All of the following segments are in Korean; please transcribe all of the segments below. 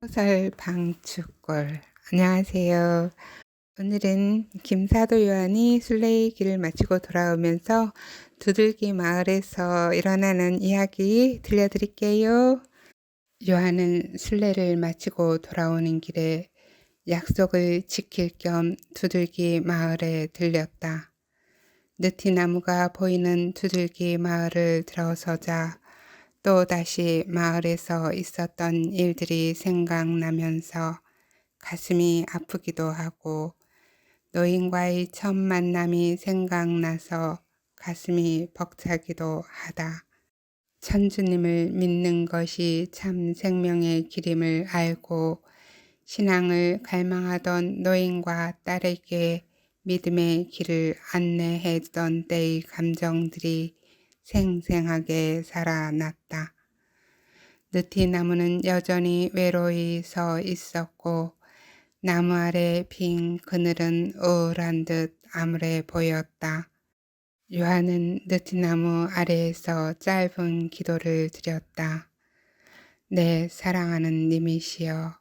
소설 방축골 안녕하세요. 오늘은 김사도 요한이 순례의 길을 마치고 돌아오면서 두들기 마을에서 일어나는 이야기 들려드릴게요. 요한은 순례를 마치고 돌아오는 길에 약속을 지킬 겸 두들기 마을에 들렸다. 느티나무가 보이는 두들기 마을을 들어서자 또 다시 마을에서 있었던 일들이 생각나면서 가슴이 아프기도 하고 노인과의 첫 만남이 생각나서 가슴이 벅차기도 하다. 천주님을 믿는 것이 참 생명의 길임을 알고 신앙을 갈망하던 노인과 딸에게 믿음의 길을 안내해 주던 때의 감정들이 생생하게 살아났다. 느티나무는 여전히 외로이 서 있었고 나무 아래 빈 그늘은 우울한 듯 암울해 보였다. 요한은 느티나무 아래에서 짧은 기도를 드렸다. 내 사랑하는 님이시여,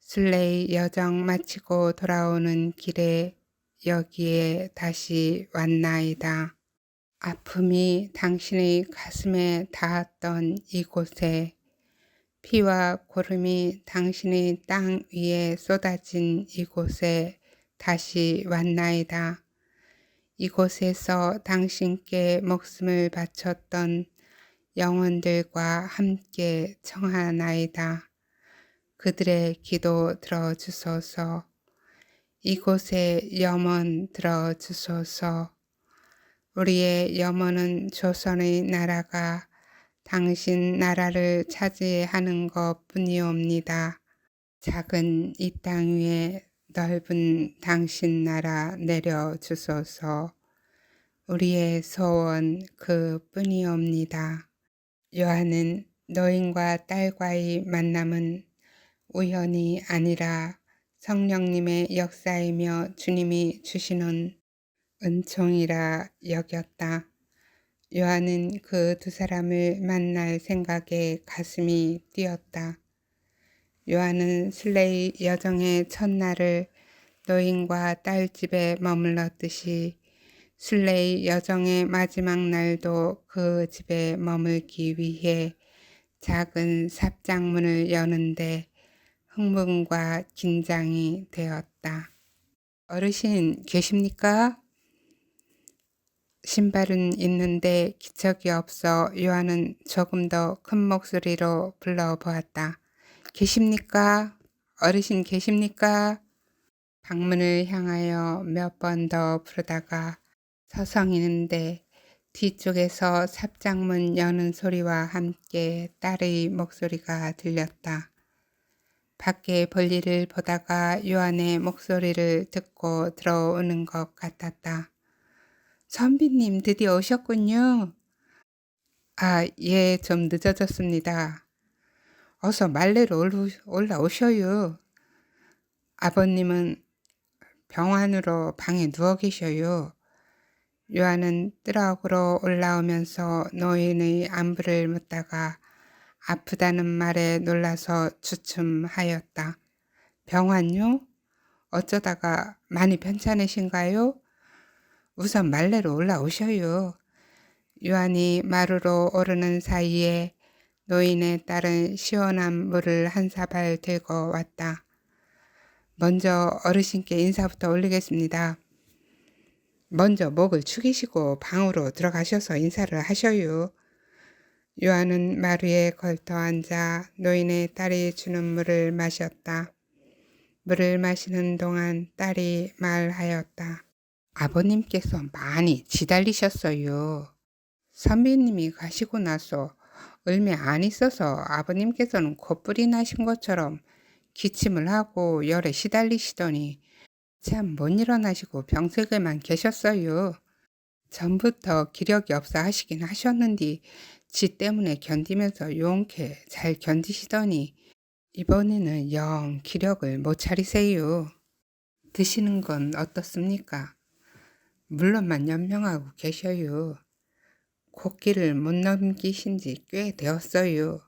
순례의 여정 마치고 돌아오는 길에 여기에 다시 왔나이다. 아픔이 당신의 가슴에 닿았던 이곳에 피와 고름이 당신의 땅 위에 쏟아진 이곳에 다시 왔나이다. 이곳에서 당신께 목숨을 바쳤던 영혼들과 함께 청하나이다. 그들의 기도 들어주소서. 이곳에 염원 들어주소서. 우리의 염원은 조선의 나라가 당신 나라를 차지하는 것 뿐이옵니다. 작은 이 땅 위에 넓은 당신 나라 내려주소서. 우리의 소원 그 뿐이옵니다. 요한은 노인과 딸과의 만남은 우연이 아니라 성령님의 역사이며 주님이 주시는 은총이라 여겼다. 요한은 그 두 사람을 만날 생각에 가슴이 뛰었다. 요한은 슬레이 여정의 첫날을 노인과 딸 집에 머물렀듯이 순례의 여정의 마지막 날도 그 집에 머물기 위해 작은 삽장문을 여는데 흥분과 긴장이 되었다. 어르신 계십니까? 신발은 있는데 기척이 없어 요한은 조금 더 큰 목소리로 불러 보았다. 계십니까? 어르신 계십니까? 방문을 향하여 몇 번 더 부르다가 서성이는데 뒤쪽에서 삽장문 여는 소리와 함께 딸의 목소리가 들렸다. 밖에 볼일을 보다가 요한의 목소리를 듣고 들어오는 것 같았다. 선비님 드디어 오셨군요. 아, 예, 좀 늦어졌습니다. 어서 말레로 올라오셔요. 아버님은 병환으로 방에 누워 계셔요. 요한은 뜨락으로 올라오면서 노인의 안부를 묻다가 아프다는 말에 놀라서 주춤하였다. 병환요? 어쩌다가 많이 편찮으신가요? 우선 말레로 올라오셔요. 요한이 마루로 오르는 사이에 노인의 딸은 시원한 물을 한 사발 들고 왔다. 먼저 어르신께 인사부터 올리겠습니다. 먼저 목을 축이시고 방으로 들어가셔서 인사를 하셔요. 요한은 마루에 걸터 앉아 노인의 딸이 주는 물을 마셨다. 물을 마시는 동안 딸이 말하였다. 아버님께서 많이 지달리셨어요. 선배님이 가시고 나서 얼마 안 있어서 아버님께서는 콧불이 나신 것처럼 기침을 하고 열에 시달리시더니 참 못 일어나시고 병석에만 계셨어요. 전부터 기력이 없어 하시긴 하셨는데 지 때문에 견디면서 용케 잘 견디시더니 이번에는 영 기력을 못 차리세요. 드시는 건 어떻습니까? 물론만 연명하고 계셔요. 코끼를 못 넘기신 지 꽤 되었어요.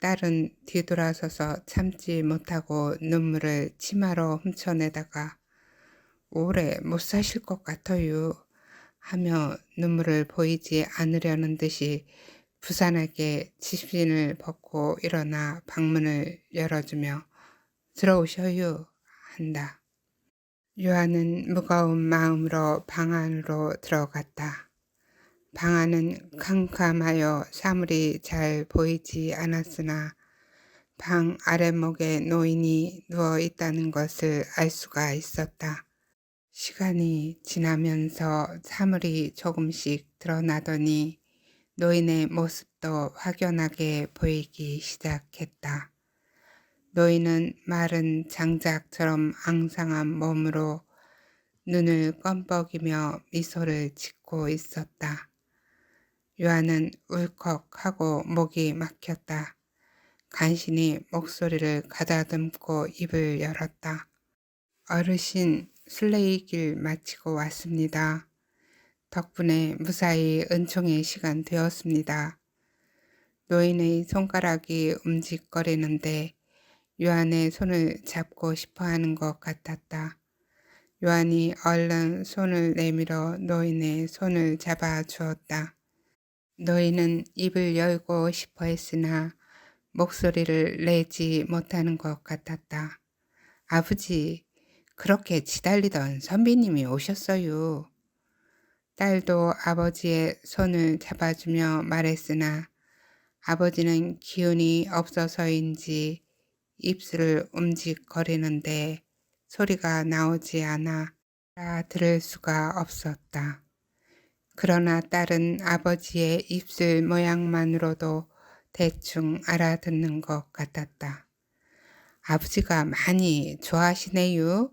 딸은 뒤돌아서서 참지 못하고 눈물을 치마로 훔쳐내다가 오래 못 사실 것 같아요 하며 눈물을 보이지 않으려는 듯이 부산하게 집신을 벗고 일어나 방문을 열어주며 들어오셔요 한다. 요한은 무거운 마음으로 방 안으로 들어갔다. 방 안은 캄캄하여 사물이 잘 보이지 않았으나 방 아래목에 노인이 누워 있다는 것을 알 수가 있었다. 시간이 지나면서 사물이 조금씩 드러나더니 노인의 모습도 확연하게 보이기 시작했다. 노인은 마른 장작처럼 앙상한 몸으로 눈을 껌뻑이며 미소를 짓고 있었다. 요한은 울컥하고 목이 막혔다. 간신히 목소리를 가다듬고 입을 열었다. 어르신 술래의 길 마치고 왔습니다. 덕분에 무사히 은총의 시간 되었습니다. 노인의 손가락이 움직거리는데 요한의 손을 잡고 싶어 하는 것 같았다. 요한이 얼른 손을 내밀어 노인의 손을 잡아 주었다. 노인은 입을 열고 싶어 했으나 목소리를 내지 못하는 것 같았다. 아버지, 그렇게 지달리던 선비님이 오셨어요. 딸도 아버지의 손을 잡아주며 말했으나 아버지는 기운이 없어서인지 입술을 움직거리는데 소리가 나오지 않아 알아들을 수가 없었다. 그러나 딸은 아버지의 입술 모양만으로도 대충 알아듣는 것 같았다. 아버지가 많이 좋아하시네요.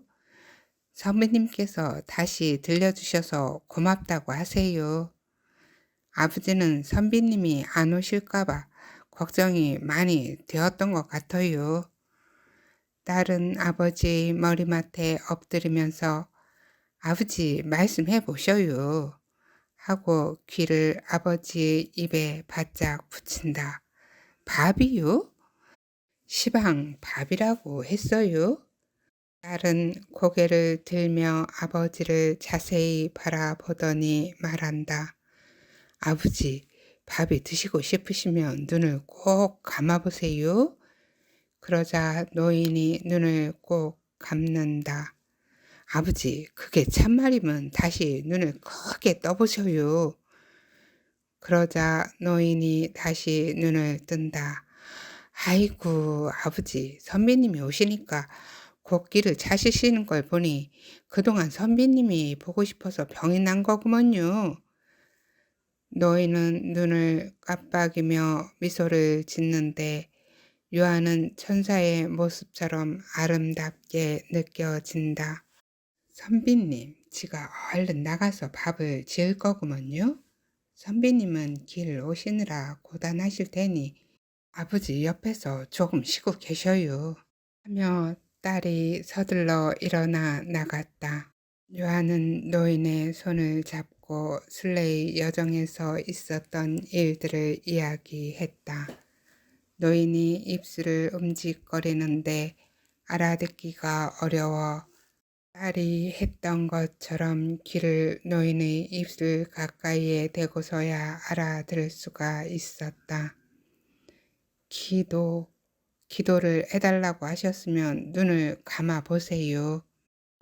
선배님께서 다시 들려주셔서 고맙다고 하세요. 아버지는 선비님이 안 오실까봐 걱정이 많이 되었던 것 같아요. 딸은 아버지의 머리맡에 엎드리면서 아버지 말씀해 보셔요. 하고 귀를 아버지의 입에 바짝 붙인다. 밥이요? 시방 밥이라고 했어요? 딸은 고개를 들며 아버지를 자세히 바라보더니 말한다. 아버지, 밥이 드시고 싶으시면 눈을 꼭 감아보세요. 그러자 노인이 눈을 꼭 감는다. 아버지, 그게 참말이면 다시 눈을 크게 떠보셔요. 그러자 노인이 다시 눈을 뜬다. 아이고, 아버지, 선비님이 오시니까 곡기를 차시시는 걸 보니 그동안 선비님이 보고 싶어서 병이 난 거구먼요. 노인은 눈을 깜빡이며 미소를 짓는데 요한은 천사의 모습처럼 아름답게 느껴진다. 선비님, 지가 얼른 나가서 밥을 지을 거구먼요. 선비님은 길 오시느라 고단하실 테니 아버지 옆에서 조금 쉬고 계셔요. 하며 딸이 서둘러 일어나 나갔다. 요한은 노인의 손을 잡고 술래의 여정에서 있었던 일들을 이야기했다. 노인이 입술을 움직거리는데 알아듣기가 어려워 딸이 했던 것처럼 귀를 노인의 입술 가까이에 대고서야 알아들을 수가 있었다. 기도, 기도를 해달라고 하셨으면 눈을 감아 보세요.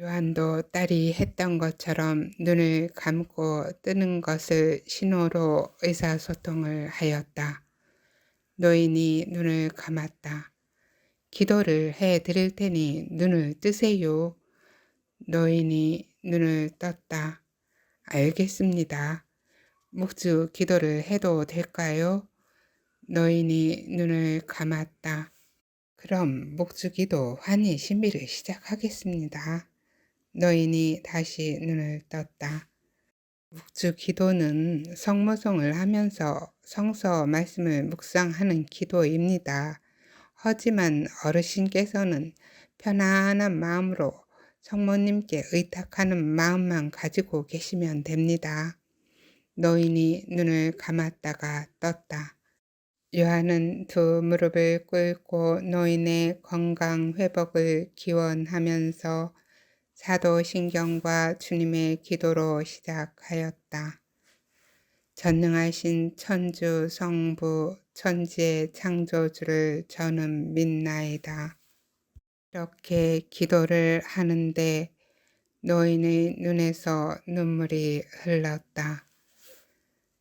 요한도 딸이 했던 것처럼 눈을 감고 뜨는 것을 신호로 의사소통을 하였다. 노인이 눈을 감았다. 기도를 해 드릴 테니 눈을 뜨세요. 노인이 눈을 떴다. 알겠습니다. 묵주 기도를 해도 될까요? 노인이 눈을 감았다. 그럼 묵주 기도 환희 신비를 시작하겠습니다. 노인이 다시 눈을 떴다. 묵주 기도는 성모성을 하면서 성서 말씀을 묵상하는 기도입니다. 하지만 어르신께서는 편안한 마음으로 성모님께 의탁하는 마음만 가지고 계시면 됩니다. 노인이 눈을 감았다가 떴다. 요한은 두 무릎을 꿇고 노인의 건강 회복을 기원하면서 사도신경과 주님의 기도로 시작하였다. 전능하신 천주 성부 천지의 창조주를 저는 믿나이다. 이렇게 기도를 하는데 노인의 눈에서 눈물이 흘렀다.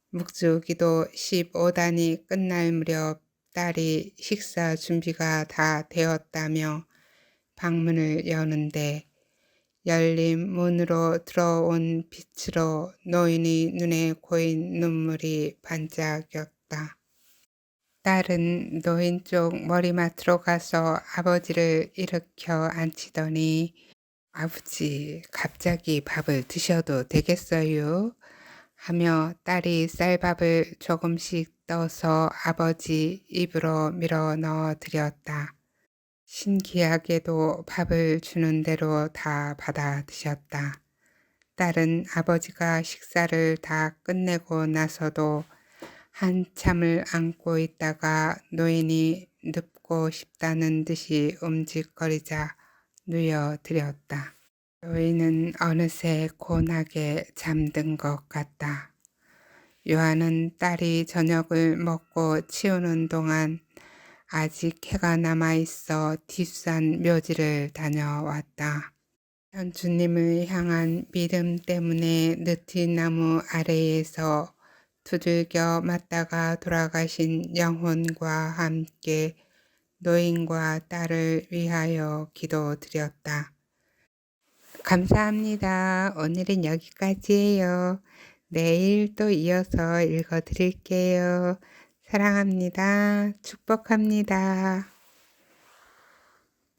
묵주기도 15단이 끝날 무렵 딸이 식사 준비가 다 되었다며 방문을 여는데 열린 문으로 들어온 빛으로 노인의 눈에 고인 눈물이 반짝였다. 딸은 노인 쪽 머리맡으로 가서 아버지를 일으켜 앉히더니 아버지 갑자기 밥을 드셔도 되겠어요? 하며 딸이 쌀밥을 조금씩 떠서 아버지 입으로 밀어 넣어 드렸다. 신기하게도 밥을 주는 대로 다 받아 드셨다. 딸은 아버지가 식사를 다 끝내고 나서도 한참을 안고 있다가 노인이 눕고 싶다는 듯이 움직거리자 누여드렸다. 노인은 어느새 고나게 잠든 것 같다. 요한은 딸이 저녁을 먹고 치우는 동안 아직 해가 남아있어 뒷산 묘지를 다녀왔다. 현주님을 향한 믿음 때문에 느티나무 아래에서 두들겨 맞다가 돌아가신 영혼과 함께 노인과 딸을 위하여 기도드렸다. 감사합니다. 오늘은 여기까지예요. 내일 또 이어서 읽어드릴게요. 사랑합니다. 축복합니다.